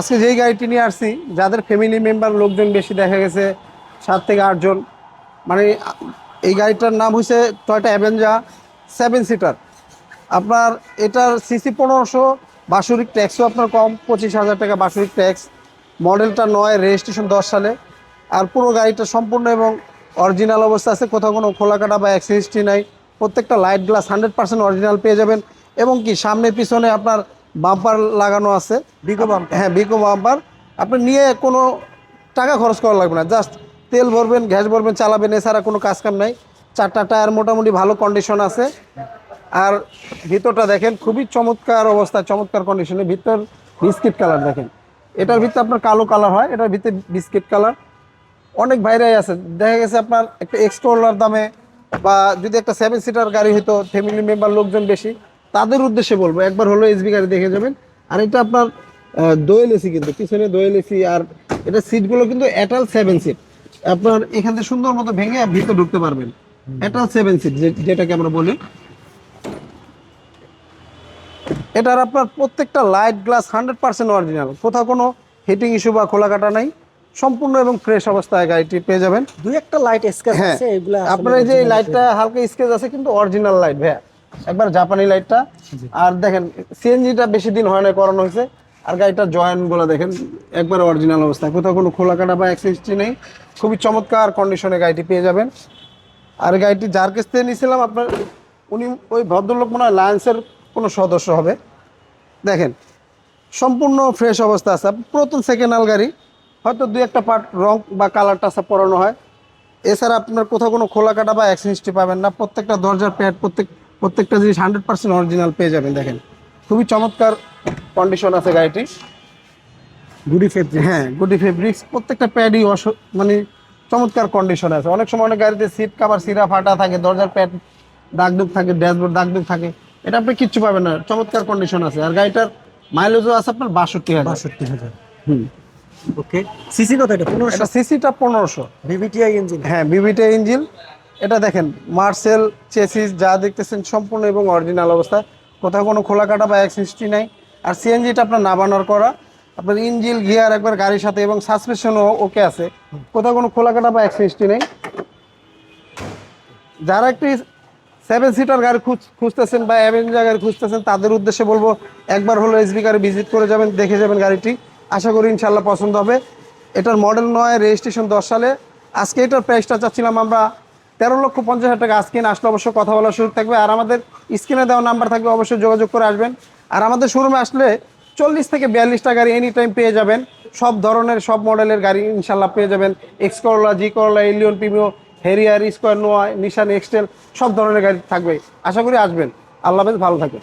আজকে যেই গাড়িটি নিয়ে আসছি, যাদের ফ্যামিলি মেম্বার লোকজন বেশি দেখা গেছে, সাত থেকে আটজন মানে এই গাড়িটার নাম হয়েছে টয়টা অ্যাভেঞ্জা সেভেন সিটার আপনার এটার সিসি পনেরোশো বাৎসরিক ট্যাক্সও আপনার কম, পঁচিশ হাজার টাকা বাৎসরিক ট্যাক্স মডেলটা নয় রেজিস্ট্রেশন দশ সালে। আর পুরো গাড়িটা সম্পূর্ণ এবং অরিজিনাল অবস্থা আছে, কোথাও কোনো খোলা কাটা বা অ্যাক্সিডেন্টই নাই। প্রত্যেকটা light glass hundred percent original পেয়ে যাবেন। এবং কি, সামনে পিছনে আপনার বাম্পার লাগানো আছে। বিকো বাম হ্যাঁ বিকো বাম্পার আপনি নিয়ে কোনো টাকা খরচ করা লাগবে না জাস্ট তেল ভরবেন গ্যাস ভরবেন চালাবেন এছাড়া কোনো কাজ কাম নাই। চারটা টায়ার মোটামুটি ভালো কন্ডিশন আছে। আর ভিতরটা দেখেন খুবই চমৎকার অবস্থা চমৎকার কন্ডিশনে ভিতর বিস্কিট কালার দেখেন। এটার ভিতরে আপনার কালো কালার হয় এটার ভিতরে বিস্কিট কালার। অনেক বাইরেই আছে দেখা গেছে আপনার একটা এক্সট্রোলার দামে বা যদি একটা সেভেন সিটার গাড়ি হতো ফ্যামিলি মেম্বার লোকজন বেশি তাদের উদ্দেশ্যে বলব একবার হলো এসবি গাড়ি দেখে যাবেন। আর এটা আপনার দোয়েল এসি কিন্তু পিছনে দোয়েল এসি আর এটা সিটগুলো কিন্তু এটাল সেভেন সিট আপনার এখান থেকে সুন্দর মতো ভেঙে ভিতরে ঢুকতে পারবেন। এটাল সেভেন সিট যেটাকে আমরা বলি। এটার আপনার প্রত্যেকটা light glass hundred percent original কোথাও কোনো হিটিং ইস্যু বা খোলা কাটা নাই। সম্পূর্ণ এবং ফ্রেশ অবস্থায় গাড়িটি পেয়ে যাবেন। দুই একটা লাইট স্কেচ হ্যাঁ আছে এগুলা আপনার এই যে লাইটটা হালকা স্কেচ আছে কিন্তু অরিজিনাল লাইট ভাইয়া। একবার জাপানি লাইটটা। আর দেখেন সিএনজিটা বেশি দিন হয় না করানো হয়েছে। আর গাড়িটার জয়েন্টগুলো দেখেন একবার অরিজিনাল অবস্থায় কোথাও কোনো খোলা কাটা বা অ্যাক্সিডেন্টই নেই। খুবই চমৎকার কন্ডিশনে গাড়িটি পেয়ে যাবেন। আর গাড়িটি যার কাছ থেকে নিয়েছিলাম আপনার উনি ওই ভদ্রলোক মনে হয় লায়েন্সের কোনো সদস্য হবে। দেখেন সম্পূর্ণ ফ্রেশ অবস্থা আছে। প্রথম সেকেন্ড হাল গাড়ি হয়তো দুই একটা পার্ট রং বা কালার টাসা পরানো হয়। এছাড়া আপনার কোথাও কোনো খোলা কাটা বা অ্যাক্সিডেন্টটি পাবেন না। প্রত্যেকটা দরজার প্যাড প্রত্যেক প্রত্যেকটা জিনিস হান্ড্রেড পার্সেন্ট অরিজিনাল পেয়ে যাবেন দেখেন। খুবই চমৎকার কন্ডিশন আছে গাড়িটি। গুডি ফেব্রিক হ্যাঁ গুডি ফেব্রিক্স প্রত্যেকটা প্যাডই অস মানে চমৎকার কন্ডিশন আছে। অনেক সময় অনেক গাড়িতে সিট কাভার সিরা ফাটা থাকে দরজার প্যাড দাগ দুগ থাকে ড্যাশবোর্ড দাগ দুগ থাকে। এটা আপনি কিচ্ছু পাবেন না চমৎকার কন্ডিশন আছে। আর গাড়িটার মাইলেজও আছে আপনার বাষট্টি হাজার। বাষট্টি হাজার। হুম। ওকে সিসি কত এটা? পনেরোশো? সিসিটা পনেরোশো। ভিভিটিআই ইঞ্জিন হ্যাঁ বিবিটা ইঞ্জিন এটা দেখেন মার্সেল চেসিস যা দেখতেছেন সম্পূর্ণ এবং অরিজিনাল অবস্থা। কোথাও কোনো খোলা কাটা বা অ্যাক্সিস্টি নাই। আর সিএনজিটা আপনার নাবানোর করা। আপনার ইঞ্জিল গিয়ার একবার গাড়ির সাথে এবং সাসপেনশনও ওকে আছে। কোথাও কোনো খোলা কাটা বা অ্যাক্সিস্টি নেই। যারা একটি সেভেন সিটার গাড়ি খুঁজ খুঁজতেছেন বা অ্যাভেঞ্জার গাড়ি খুঁজতেছেন, তাদের উদ্দেশ্যে বলব, একবার হলো এসবি গাড়ি ভিজিট করে যাবেন, দেখে যাবেন গাড়িটি। আশা করি ইনশাল্লাহ পছন্দ হবে। এটার মডেল নয় রেজিস্ট্রেশন দশ সালে। আজকে এটার প্রাইসটা চাচ্ছিলাম আমরা তেরো লক্ষ পঞ্চাশ হাজার টাকা আজকে আসলে অবশ্যই কথা বলার সুযোগ থাকবে। আর আমাদের স্ক্রিনে দেওয়া নাম্বার থাকবে, অবশ্যই যোগাযোগ করে আসবেন। আর আমাদের শোরুমে আসলে চল্লিশ থেকে বিয়াল্লিশটা গাড়ি এনি টাইম পেয়ে যাবেন। সব ধরনের, সব মডেলের গাড়ি ইনশাল্লাহ পেয়ে যাবেন। X Corolla G Corolla Allion Premio Harrier Squire Noah Nissan X Trail সব ধরনের গাড়ি থাকবে। আশা করি আসবেন। আল্লাহ হাফেজ, ভালো থাকবেন